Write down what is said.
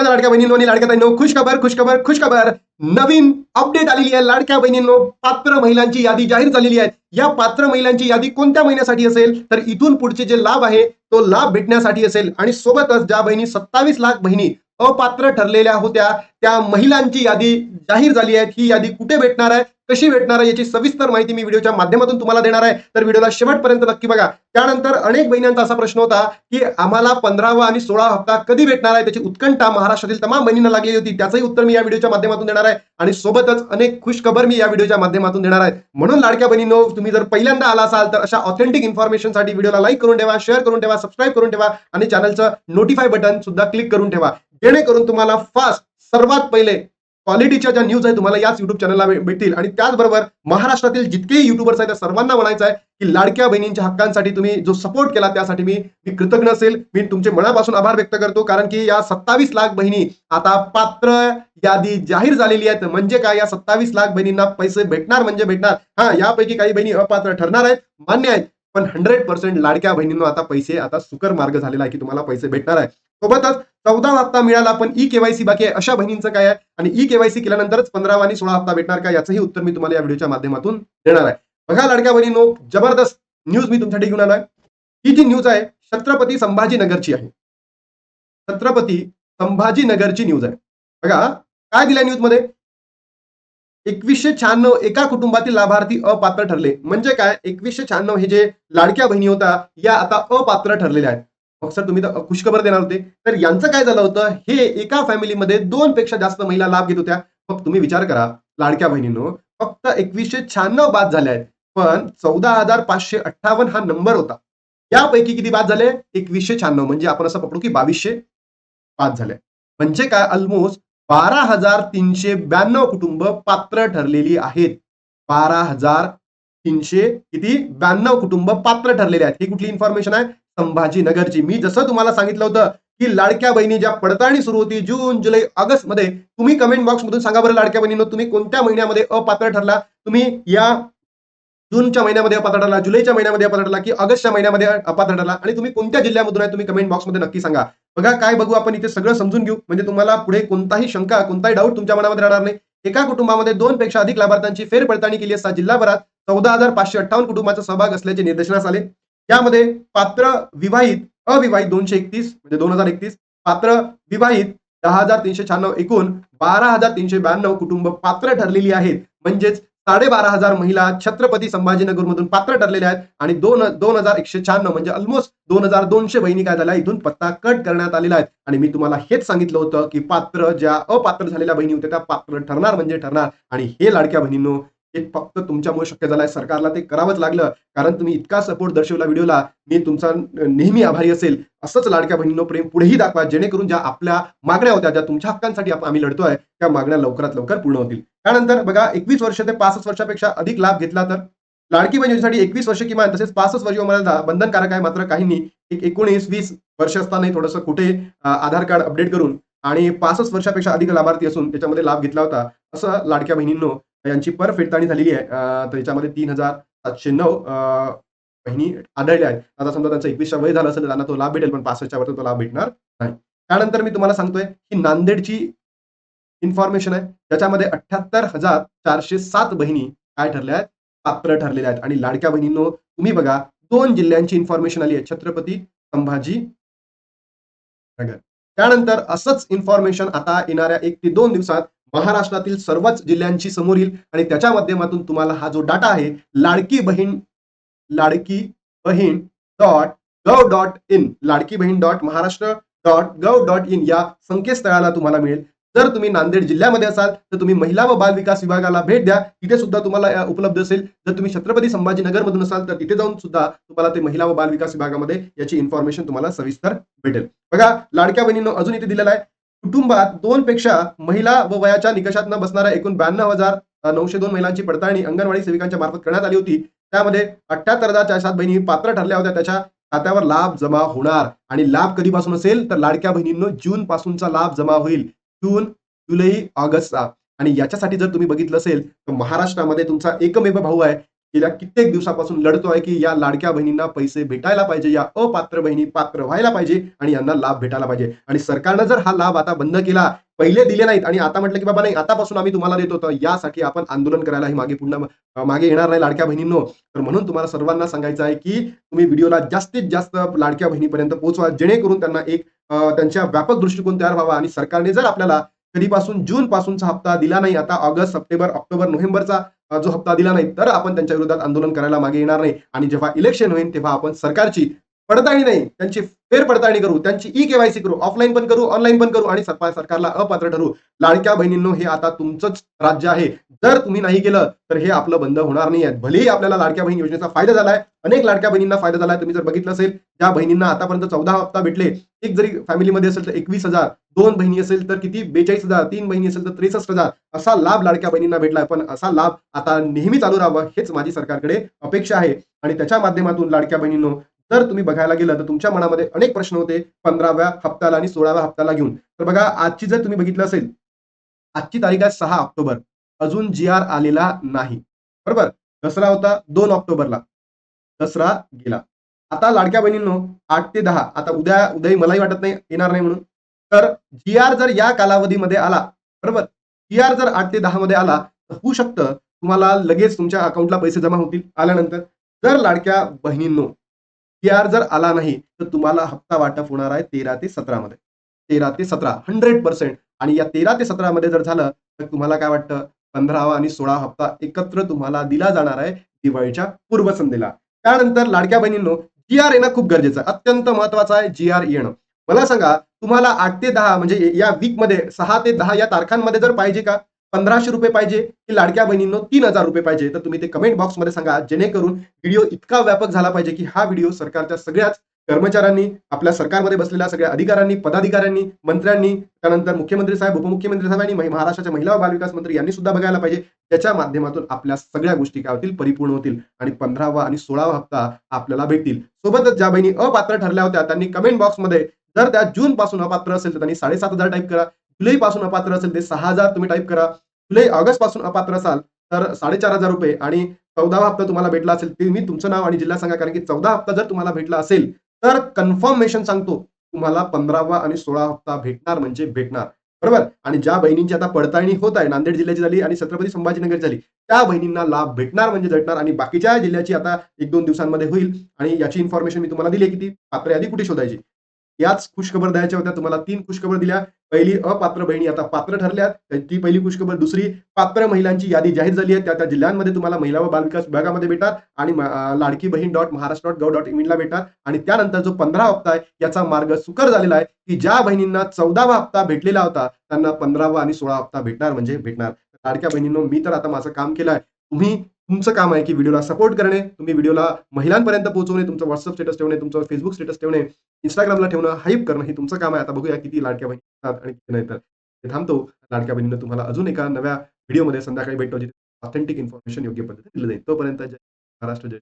माझ्या लाडक्या बहिणींनो आणि लाडक्या ताईंनो खुश खबर खुश खबर खुश खबर नवीन अपडेट आलेली आहे लाडक्या बहिणींनो. पात्र महिलांची यादी जाहीर झालेली आहे. या पात्र महिलांची यादी कोणत्या महिन्यासाठी असेल? तर इथून पुढचे जे लाभ आहे तो लाभ भेटण्यासाठी असेल. आणि सोबतच ज्या बहिणी सत्तावीस लाख बहिणी अपात्र ठरलेल्या होत्या. त्या महिलांची यादी जाहीर झाली आहे. ही यादी कुठे भेटणार आहे? कशी भेटणार आहे? याची सविस्तर माहिती मी व्हिडिओच्या माध्यमातून तुम्हाला देणार आहे. तर व्हिडिओला शेवटपर्यंत नक्की बघा. त्यानंतर अनेक बहिणींचा असा प्रश्न होता की आम्हाला पंधरावा आणि सोळा हप्ता कधी भेटणार आहे? त्याची उत्कंठा महाराष्ट्रातील तमाम बहिणींना लागलेली होती. त्याचंही उत्तर मी या व्हिडिओच्या माध्यमातून देणार आहे. आणि सोबतच अनेक खुशखबर मी या व्हिडिओच्या माध्यमातून देणार आहे. म्हणून लाडक्या बहिणीनो तुम्ही जर पहिल्यांदा आला असाल तर अशा ऑथेंटिक इन्फॉर्मेशनसाठी व्हिडिओला लाईक करून ठेवा शेअर करून ठेवा सबस्क्राईब करून ठेवा आणि चॅनलचं नोटिफाय बटन सुद्धा क्लिक करून ठेवा. जेणेकरून तुम्हाला फास्ट सर्वात पहिले क्वालिटीच्या ज्या न्यूज आहे तुम्हाला याच युट्यूब चॅनलला भेटतील आणि त्याचबरोबर महाराष्ट्रातील जितकेही युट्यूबर्स आहेत त्या सर्वांना म्हणायचं आहे की लाडक्या बहिणींच्या हक्कांसाठी तुम्ही जो सपोर्ट केला त्यासाठी मी मी कृतज्ञ असेल. मी तुमचे मनापासून आभार व्यक्त करतो. कारण की या सत्तावीस लाख बहिणी आता पात्र यादी जाहीर झालेली आहेत. म्हणजे काय? या सत्तावीस लाख बहिणींना पैसे भेटणार म्हणजे भेटणार. हा यापैकी काही बहिणी अपात्र ठरणार आहेत. मान्य आहेत. पण हंड्रेड पर्सेंट लाडक्या बहिणींना आता पैसे आता सुकर मार्ग झालेला आहे की तुम्हाला पैसे भेटणार आहे सोबतच चौदा हप्ता मिळाला पण ई केवायसी बाकी आहे. अशा बहिणींचं काय आहे? आणि ई केवायसी केल्यानंतरच पंधरावा आणि सोळा हप्ता भेटणार का? याचंही उत्तर मी तुम्हाला या व्हिडिओच्या माध्यमातून देणार आहे. बघा लाडक्या बहिणीनो जबरदस्त न्यूज मी तुमच्यासाठी घेऊन आलोय. ही जी न्यूज आहे छत्रपती संभाजीनगरची आहे. छत्रपती संभाजीनगरची न्यूज आहे. बघा काय दिल्या न्यूजमध्ये? एकवीसशे शहाण्णव एका कुटुंबातील लाभार्थी अपात्र ठरले. म्हणजे काय? एकवीसशे शहाण्णव हे जे लाडक्या बहिणी होता या आता अपात्र ठरलेल्या आहेत. मग सर तुम्ही तर खुशखबर देणार होते. तर यांचं काय झालं होतं? हे एका फॅमिलीमध्ये दोन पेक्षा जास्त महिला लाभ घेत होत्या. मग तुम्ही विचार करा लाडक्या बहिणींनो फक्त एकवीसशे शहाण्णव बाद झाले आहेत. पण चौदा हजार पाचशे अठ्ठावन्न हा नंबर होता. यापैकी किती बाद झाले? एकवीसशे शहाण्णव. म्हणजे आपण असं पकडू की बावीसशे बाद झाले. म्हणजे काय? ऑलमोस्ट बारा हजार तीनशे ब्याण्णव कुटुंब पात्र ठरलेली आहेत. बारा हजार तीनशे किती? ब्याण्णव कुटुंब पात्र ठरलेले आहेत. ही कुठली इन्फॉर्मेशन आहे? संभाजीनगरची. मी जसं तुम्हाला सांगितलं होतं की लाडक्या बहिणी ज्या पडताळणी सुरू होती जून जुलै ऑगस्टमध्ये तुम्ही कमेंट बॉक्स मधून सांगा बरं लाडक्या बहिणींनो तुम्ही कोणत्या महिन्यामध्ये अपात्र ठरला? तुम्ही या जूनच्या महिन्यामध्ये अपात्र ठरला जुलैच्या महिन्यामध्ये अपात्र ठरला की ऑगस्टच्या महिन्यामध्ये अपात्र ठरला? आणि तुम्ही कोणत्या जिल्ह्यामधून आहे तुम्ही कमेंट बॉक्समध्ये नक्की सांगा. बघा काय बघू आपण इथे सगळं समजून घेऊ. म्हणजे तुम्हाला पुढे कोणताही शंका कोणताही डाऊट तुमच्या मनामध्ये राहणार नाही. एका कुटुंबामध्ये दोन पेक्षा अधिक लाभार्थ्यांची फेरपडताळणी केली असता जिल्हाभरात चौदा हजार पाचशे अठ्ठावन्न कुटुंबाचा सहभाग असल्याचे निदर्शनास आले. यामध्ये पात्र विवाहित अविवाहित दोनशे एकतीस म्हणजे दोन हजार एकतीस पात्र विवाहित दहा हजार तीनशे शहाण्णव एकूण बारा हजार तीनशे ब्याण्णव कुटुंब पात्र ठरलेली आहेत. म्हणजेच साडेबारा हजार महिला छत्रपती संभाजीनगर मधून पात्र ठरलेल्या आहेत आणि दोन दोन हजार एकशे शहाण्णव म्हणजे ऑलमोस्ट दोन हजार दोनशे बहिणी काय झाल्या इथून पत्ता कट करण्यात आलेला आहे. आणि मी तुम्हाला हेच सांगितलं होतं की पात्र ज्या अपात्र झालेल्या बहिणी होत्या त्या पात्र ठरणार म्हणजे ठरणार. आणि हे लाडक्या बहिणींनो हे फक्त तुमच्यामुळे शक्य झालंय. सरकारला ते करावंच लागलं. कारण तुम्ही इतका सपोर्ट दर्शवला व्हिडिओला. मी तुमचा नेहमी आभारी असेल. असंच लाडक्या बहिणींनो प्रेम पुढेही दाखवा. जेणेकरून ज्या आपल्या मागण्या होत्या ज्या तुमच्या हक्कांसाठी आम्ही लढतोय त्या मागण्या लवकरात लवकर पूर्ण होतील. त्यानंतर बघा एकवीस वर्ष ते पासष्ट वर्षापेक्षा अधिक लाभ घेतला तर? लाडकी बहिणीसाठी एकवीस वर्ष किमान तसेच पासष्ट वर्ष मला बंधनकारक आहे मात्र काहींनी. एक एकोणीस वीस वर्ष असतानाही थोडंसं कुठे आधार कार्ड अपडेट करून आणि पासष्ट वर्षापेक्षा अधिक लाभार्थी असून त्याच्यामध्ये लाभ घेतला होता. असं लाडक्या बहिणींनो यांची पर फेडताळणी झालेली आहे. तर याच्यामध्ये तीन हजार सातशे नऊ बहिणी आढळल्या आहेत. आता समजा त्यांचं एकवीसच्या वय झालं असेल तर त्यांना तो लाभ भेटेल पण पासष्टच्या वरती तो लाभ भेटणार नाही. त्यानंतर मी तुम्हाला सांगतोय की नांदेडची इन्फॉर्मेशन आहे. त्याच्यामध्ये अठ्याहत्तर हजार चारशे सात बहिणी काय ठरल्या आहेत? पात्र ठरलेल्या आहेत. आणि लाडक्या बहिणींनो तुम्ही बघा दोन जिल्ह्यांची इन्फॉर्मेशन आली आहे. छत्रपती संभाजी नगर. त्यानंतर असंच इन्फॉर्मेशन आता येणाऱ्या एक ते दोन दिवसात महाराष्ट्रातील सर्वच जिल्ह्यांची समोर येईल आणि त्याच्या माध्यमातून तुम्हाला हा जो डाटा आहे Ladki Bahin Ladki Bahin dot gov dot in Ladki Bahin dot Maharashtra dot gov dot in या संकेतस्थळाला तुम्हाला मिळेल. जर तुम्ही नांदेड जिल्ह्यामध्ये असाल तर तुम्ही महिला व बाल विकास विभागाला भेट द्या. तिथे सुद्धा तुम्हाला उपलब्ध असेल. जर तुम्ही छत्रपती संभाजीनगर मधून असाल तर तिथे जाऊन सुद्धा तुम्हाला ते महिला व बाल विकास विभागामध्ये याची इन्फॉर्मेशन तुम्हाला सविस्तर भेटेल. बघा लाडक्या बहिणीनं अजून इथे दिलेला आहे. कुटुंबात दोन पेक्षा महिला व वयाच्या निकषात न बसणाऱ्या एकूण ब्याण्णव हजार नऊशे दोन महिलांची पडताळणी अंगणवाडी सेविकांच्या मार्फत करण्यात आली होती. त्यामध्ये अठ्याहत्तर हजार चारशे सात बहिणी पात्र ठरल्या होत्या. त्याच्या खात्यावर लाभ जमा होणार. आणि लाभ कधीपासून असेल? तर लाडक्या बहिणींनो जून पासूनचा लाभ जमा होईल. जून जुलै ऑगस्टचा. आणि याच्यासाठी जर तुम्ही बघितलं असेल तर महाराष्ट्रामध्ये तुमचा एकमेव भाऊ आहे. गेल्या कित्येक दिवसापासून लढतोय की या लाडक्या बहिणींना पैसे भेटायला पाहिजे या अपात्र बहिणी पात्र व्हायला पाहिजे आणि यांना लाभ भेटायला पाहिजे. आणि सरकारनं जर हा लाभ आता बंद केला पहिले दिले नाहीत आणि आता म्हटलं की बाबा नाही आतापासून आम्ही तुम्हाला देतो तर यासाठी आपण आंदोलन करायलाही मागे पुन्हा मागे येणार नाही लाडक्या बहिणींनो. तर म्हणून तुम्हाला सर्वांना सांगायचं आहे की तुम्ही व्हिडिओला जास्तीत जास्त लाडक्या बहिणीपर्यंत पोहोचवा जेणेकरून त्यांना एक त्यांच्या व्यापक दृष्टिकोन तयार व्हावा आणि सरकारने जर आपल्याला कधीपासून जून पासूनचा हप्ता दिला नाही आता ऑगस्ट सप्टेंबर ऑक्टोबर नोव्हेंबरचा जो हप्ता दिला नाही तर आपण त्यांच्या विरोधात आंदोलन करायला मागे येणार नाही. आणि जेव्हा इलेक्शन होईल तेव्हा आपण सरकारची पडताळणी नाही. त्यांची फेर पडताळणी करू त्यांची ई केवायसी करू ऑफलाईन पण करू ऑनलाईन पण करू आणि सरकारला अपात्र ठरू. लाडक्या बहिणींनो हे आता तुमचंच राज्य आहे. जर तुम्ही नाही केलं तर हे आपलं बंद होणार नाही आहे. भलेही आपल्याला लाडक्या बहीण योजनेचा फायदा झालाय अनेक लाडक्या बहिणींना फायदा झालाय तुम्ही जर बघितलं असेल ज्या बहिणींना आतापर्यंत चौदा हप्ता भेटले एक जरी फॅमिलीमध्ये असेल तर एकवीस हजार दोन बहिणी असेल तर किती? बेचाळीस हजार तीन बहिणी असेल तर त्रेसष्ट हजार. असा लाभ लाडक्या बहिणींना भेटलाय पण असा लाभ आता नेहमी चालू राहावा हेच माझी सरकारकडे अपेक्षा आहे. आणि त्याच्या माध्यमातून लाडक्या बहिणींनो जर तुम्ही बघायला गेलं तर तुमच्या मनामध्ये अनेक प्रश्न होते पंधराव्या हप्त्याला आणि सोळाव्या हप्त्याला घेऊन. तर बघा आजची जर तुम्ही बघितलं असेल आजची तारीख आहे सहा ऑक्टोबर. अजून जी आर आलेला नाही. बरोबर? दसरा होता दोन ऑक्टोबरला. दसरा गेला. आता लाडक्या बहिणींनो आठ ते दहा. आता उद्या उद्याही मलाही वाटत नाही येणार नाही म्हणून. तर जी आर जर या कालावधीमध्ये आला बरोबर? जी आर जर आठ ते दहा मध्ये आला तर होऊ शकतं तुम्हाला लगेच तुमच्या अकाउंटला पैसे जमा होतील आल्यानंतर. जर लाडक्या बहिणींनो पी आर जर आला नाही तर तुम्हाला हप्ता वाटप होणार आहे तेरा ते सतरा मध्ये. तेरा ते सतरा हंड्रेड पर्सेंट आणि या तेरा ते सतरा मध्ये जर झालं तर तुम्हाला काय वाटतं? पंधरावा आणि सोळा हप्ता एकत्र तुम्हाला दिला जाणार आहे दिवाळीच्या पूर्वसंध्येला. त्यानंतर लाडक्या बहिणींनो जी आर येणं खूप गरजेचं आहे. अत्यंत महत्वाचं आहे जी आर येणं. मला सांगा तुम्हाला आठ ते दहा म्हणजे या वीकमध्ये सहा ते दहा या तारखांमध्ये जर पाहिजे का? पंधराशे रुपये पाहिजे की लाडक्या बहिणींनो तीन हजार रुपये पाहिजे. तर तुम्ही ते कमेंट बॉक्समध्ये सांगा जेणेकरून व्हिडिओ इतका व्यापक झाला पाहिजे की हा व्हिडिओ सरकारच्या सगळ्याच कर्मचाऱ्यांनी आपल्या सरकारमध्ये बसलेल्या सगळ्या अधिकाऱ्यांनी पदाधिकाऱ्यांनी मंत्र्यांनी त्यानंतर मुख्यमंत्री साहेब उपमुख्यमंत्री साहेब आणि महाराष्ट्राच्या महिला व बालविकास मंत्री यांनी सुद्धा बघायला पाहिजे. त्याच्या माध्यमातून आपल्या सगळ्या गोष्टी काय होतील? परिपूर्ण होतील. आणि पंधरावा आणि सोळावा हप्ता आपल्याला भेटतील. सोबतच ज्या बहिणी अपात्र ठरल्या होत्या त्यांनी कमेंट बॉक्समध्ये जर त्या जून पासून अपात्र असेल तर त्यांनी साडेसात हजार टाईप करा. जुलै पासून अपात्र असेल ते सहा हजार तुम्ही टाईप करा. जुलै ऑगस्टपासून अपात्र असाल तर साडेचार हजार रुपये आणि चौदावा हप्ता तुम्हाला भेटला असेल ते मी तुमचं नाव आणि जिल्हा सांगा कारण की चौदा हप्ता जर तुम्हाला भेटला असेल तर कन्फर्मेशन सांगतो तुम्हाला पंधरावा आणि सोळा हप्ता भेटणार म्हणजे भेटणार. बरोबर? आणि ज्या बहिणींची आता पडताळणी होत आहे नांदेड जिल्ह्याची झाली आणि छत्रपती संभाजीनगर झाली त्या बहिणींना लाभ भेटणार म्हणजे भेटणार आणि बाकीच्या जिल्ह्याची आता एक दोन दिवसांमध्ये होईल आणि याची इन्फॉर्मेशन मी तुम्हाला दिली की ती पात्र यादी कुठे शोधायची? याच खुशखबर द्यायच्या होत्या. तुम्हाला तीन खुशखबर दिल्या. पहिली अपात्र बहिणी आता पात्र ठरल्या ती पहिली खुशखबर दुसरी पात्र महिलांची यादी जाहीर झाली आहे. त्या त्या जिल्ह्यांमध्ये तुम्हाला महिला व बालविकास विभागामध्ये भेटतात आणि Ladki Bahin dot Maharashtra dot gov dot इनला भेटतात. आणि त्यानंतर जो पंधरा हप्ता आहे याचा मार्ग सुकर झालेला आहे की ज्या बहिणींना चौदावा हप्ता भेटलेला होता त्यांना पंधरावा आणि सोळा हप्ता भेटणार म्हणजे भेटणार. लाडक्या बहिणींनो मी तर आता माझं काम केलं आहे. तुम्ही तुमचं काम आहे की व्हिडिओला सपोर्ट करणे तुम्ही व्हिडिओला महिलांपर्यंत पोहोचवणे तुमचं व्हॉट्सअप स्टेटस ठेवणे तुमचं फेसबुक स्टेटस ठेवणे इंस्टाग्रामला ठेवणं हाईप करणं हे तुमचं काम आहे. आता बघूया किती लाडक्या बहिणी आणि किती नाही तर हे थांबतो. लाडक्या बहिणीनं तुम्हाला अजून एका नव्या व्हिडिओमध्ये संध्याकाळी भेटतो जिथे ऑथेंटिक इन्फॉर्मेशन योग्य पद्धतीने दिलं जाईल. तोपर्यंत जय महाराष्ट्र जय